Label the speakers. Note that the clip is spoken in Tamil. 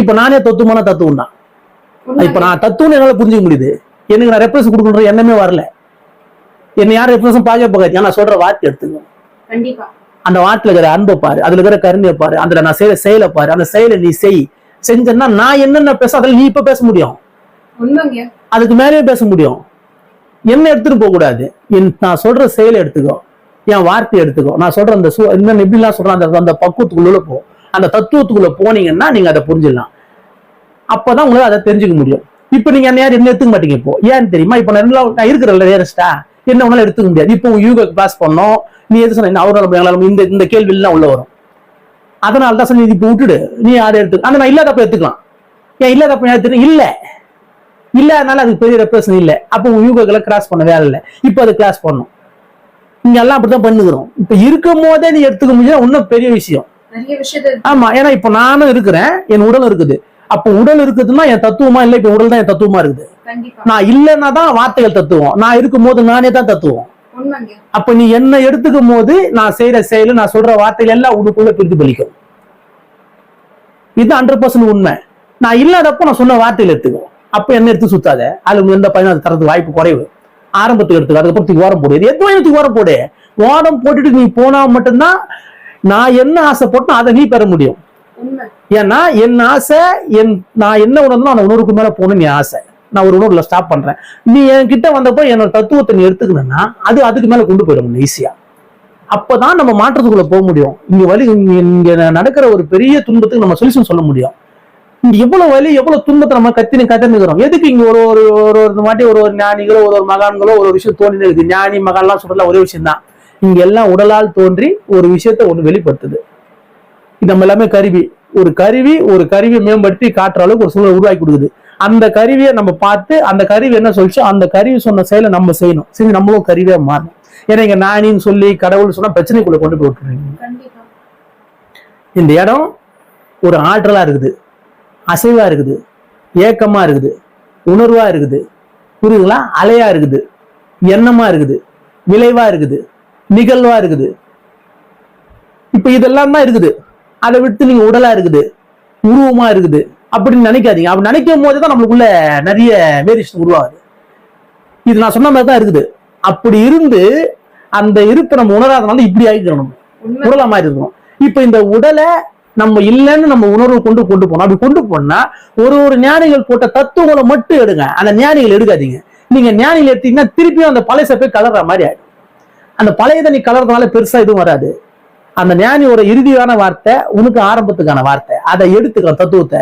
Speaker 1: இப்ப நானே தத்துவமான தத்துவம் தான். இப்ப நான் தத்துவம் என்னால புரிஞ்சுக்க முடியுது. எனக்கு நான் ரெப்ரஸ் கொடுக்கணுன்ற எண்ணமே வரல. என்ன யாரும் ரெப்ரஸும் பார்க்க போகாது நான் சொல்ற வார்த்தை எடுத்துங்க
Speaker 2: கண்டிப்பா.
Speaker 1: அந்த வார்த்தையில இருக்கிற அன்பை பாரு. அதுல இருக்கிற கருணையை பாரு. அதுல நான் செய்யற செயலை பாரு. அந்த செயலை நீ செய். செஞ்சேன்னா நான் என்னென்ன பேச அதில் நீ இப்ப பேச முடியும். அதுக்கு மேலேயே பேச முடியும். என்ன எடுத்துட்டு போக கூடாது. என் நான் சொல்ற செயலை எடுத்துக்கோ. என் வார்த்தையை எடுத்துக்கோ. நான் சொல்ற அந்த சு இன்னும் எப்படிலாம் சொல்றேன் அந்த அந்த பக்குவத்துக்குள்ள போ. அந்த தத்துவத்துக்குள்ள போனீங்கன்னா நீங்க அதை புரிஞ்சிடலாம். அப்பதான் உங்களால அதை தெரிஞ்சுக்க முடியும். இப்ப நீங்க என்ன யாரும் என்ன எடுத்துக்க மாட்டீங்க இப்போ? ஏன்னு தெரியுமா? இப்ப நான் என்ன- நான் நேரஸ்டா என்ன உன்னால எடுத்துக்க முடியாது. இப்போ யூகா கிளாஸ் பண்ணோம். நீ எது சொன்ன அவரால் இந்த இந்த கேள்வி எல்லாம் உள்ள வரும். அதனால தான் சொல்லி இப்போ விட்டுடு. நீ யாரை எடுத்து அந்த நான் இல்லாதப்ப எடுத்துக்கலாம். ஏன் இல்லாதப்ப எடுத்துக்க இல்ல. இல்லாதனால அதுக்கு பெரிய ரெப்ரசன் இல்ல. அப்போ உங்க யூகங்களை கிராஸ் பண்ண வேலை இல்லை. இப்போ அதை கிளாஸ் பண்ணும். இங்க எல்லாம் அப்படித்தான் பண்ணுகிறோம். இப்ப இருக்கும் போதே நீ எடுத்துக்க முடியாது இன்னும் பெரிய விஷயம். ஆமா ஏன்னா இப்ப நானும் இருக்கிறேன் என் உடல் இருக்குது. அப்போ உடல் இருக்குதுன்னா என் தத்துவமா இல்ல இப்ப உடல் தான் என் தத்துவமா இருக்குது. நான் இல்லைன்னா தான் வார்த்தைகள் தத்துவம். நான் இருக்கும் போது நானே தான் தத்துவம். அப்ப நீ என்ன எடுத்துக்கும் போது நான் செய்யற செயல் நான் சொல்ற வார்த்தைகள் எல்லாம் உனக்குள்ள பிரதிபலிக்கும் இது ஹண்ட்ரட் பர்சன்ட் உண்மை. நான் இல்லாதப்போ நான் சொன்ன வார்த்தைகள் எடுத்துக்கோ. அப்ப என்ன எடுத்து சுத்தாத. அதுல எந்த பையனும் அது தரதுக்கு வாய்ப்பு குறைவு. ஆரம்பத்துக்கு எடுத்துக்க. அதுக்கப்புறம் தூக்கி ஓரம் போடு. இது எதுவும் எனக்கு ஓரம் போடு. ஓரம் போட்டுட்டு நீ போனா மட்டும்தான் நான் என்ன ஆசைப்பட்டனோ அதை நீ பெற முடியும். ஏன்னா என் ஆசை என் நான் என்ன உணர்ந்தோ அந்த உணர்வுக்கு மேல போகணும்னு என் ஆசை. நான் ஒரு உணர்வுல ஸ்டாப் பண்றேன். நீ என்கிட்ட வந்தப்போ என்னோட தத்துவத்தை நீ எடுத்துக்கணும்னா அது அதுக்கு மேல கொண்டு போயிடும் ஈஸியா அப்பதான் நம்ம மாற்றத்துக்குள்ள போக முடியும். இங்க வலி இங்க நடக்கிற ஒரு பெரிய துன்பத்துக்கு நம்ம சொல்யூஷன் சொல்ல முடியும். இங்க எவ்வளவு வலி எவ்வளவு துன்பத்தை நம்ம கத்தினு கத்தனுக்கிறோம் எதுக்கு இங்க ஒரு ஒரு ஒரு ஒரு மாட்டி ஒரு ஒரு ஞானிகளோ ஒரு ஒரு மகான்களோ ஒரு ஒரு விஷயம் தோணினே இருக்குது ஞானி மகான்லாம் சொல்றதுல ஒரே விஷயம் தான் இங்க எல்லாம் உடலால் தோன்றி ஒரு விஷயத்த ஒண்ணு வெளிப்படுத்துது. இது நம்ம எல்லாமே கருவி. ஒரு கருவி ஒரு கருவியை மேம்படுத்தி காட்டுற அளவுக்கு ஒரு சூழலை உருவாக்கி கொடுக்குது. அந்த கருவியை நம்ம பார்த்து அந்த கருவி என்ன சொல்லிச்சோ? அந்த கருவி சொன்ன செயலை நம்ம செய்யணும். சரி நம்மளும் கருவியா மாறணும். ஏன்னா இங்க நானின்னு சொல்லி கடவுள் சொன்னா பிரச்சனைக்குள்ள கொண்டு போய் விட்டுருவீங்க
Speaker 2: கண்டிப்பா.
Speaker 1: இந்த இடம் ஒரு ஆற்றலா இருக்குது. அசைவா இருக்குது. ஏக்கமா இருக்குது. உணர்வா இருக்குது. புரியுதுங்களா? அலையா இருக்குது. எண்ணமா இருக்குது. விளைவா இருக்குது. நிகழ்வா இருக்குது. இப்ப இதெல்லாம் தான் இருக்குது. அதை விட்டு நீங்க உடலா இருக்குது. உருவமா இருக்குது. அப்படின்னு நினைக்காதீங்க. அப்படி நினைக்கும் போது தான் நம்மளுக்குள்ள நிறைய வேரியேஷன் உருவாகுது. இது நான் சொன்ன மாதிரி தான் இருக்குது. அப்படி இருந்து அந்த இருப்பை நம்ம உணராதனால இப்படி ஆகிக்கிறோம் உடலா மாதிரி இருக்கணும். இப்ப இந்த உடலை நம்ம இல்லைன்னு நம்ம உணர்வு கொண்டு கொண்டு போனோம் அப்படி கொண்டு போனா ஒரு ஒரு ஞானிகள் போட்ட தத்துவங்களை மட்டும் எடுங்க. அந்த ஞானிகள் எடுக்காதீங்க. நீங்க ஞானிகள் எடுத்தீங்கன்னா திருப்பியும் அந்த பழைய போய் கலர்ற மாதிரி ஆயிடும். அந்த பழையதை நீ கலர்றதுனால பெருசா எதுவும் வராது. அந்த ஞானியோட இறுதியான வார்த்தை உனக்கு ஆரம்பத்துக்கான வார்த்தை. அதை எடுத்துக்கலாம் தத்துவத்தை.